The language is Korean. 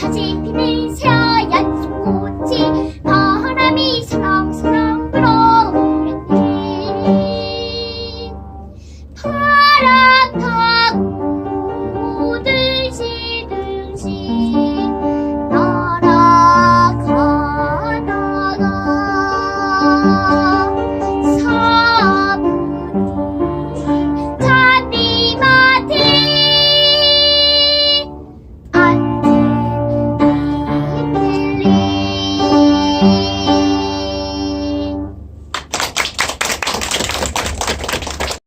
다시 피는 새하얀 꽃이 바람이 사랑사랑 불어오르니 파랗다.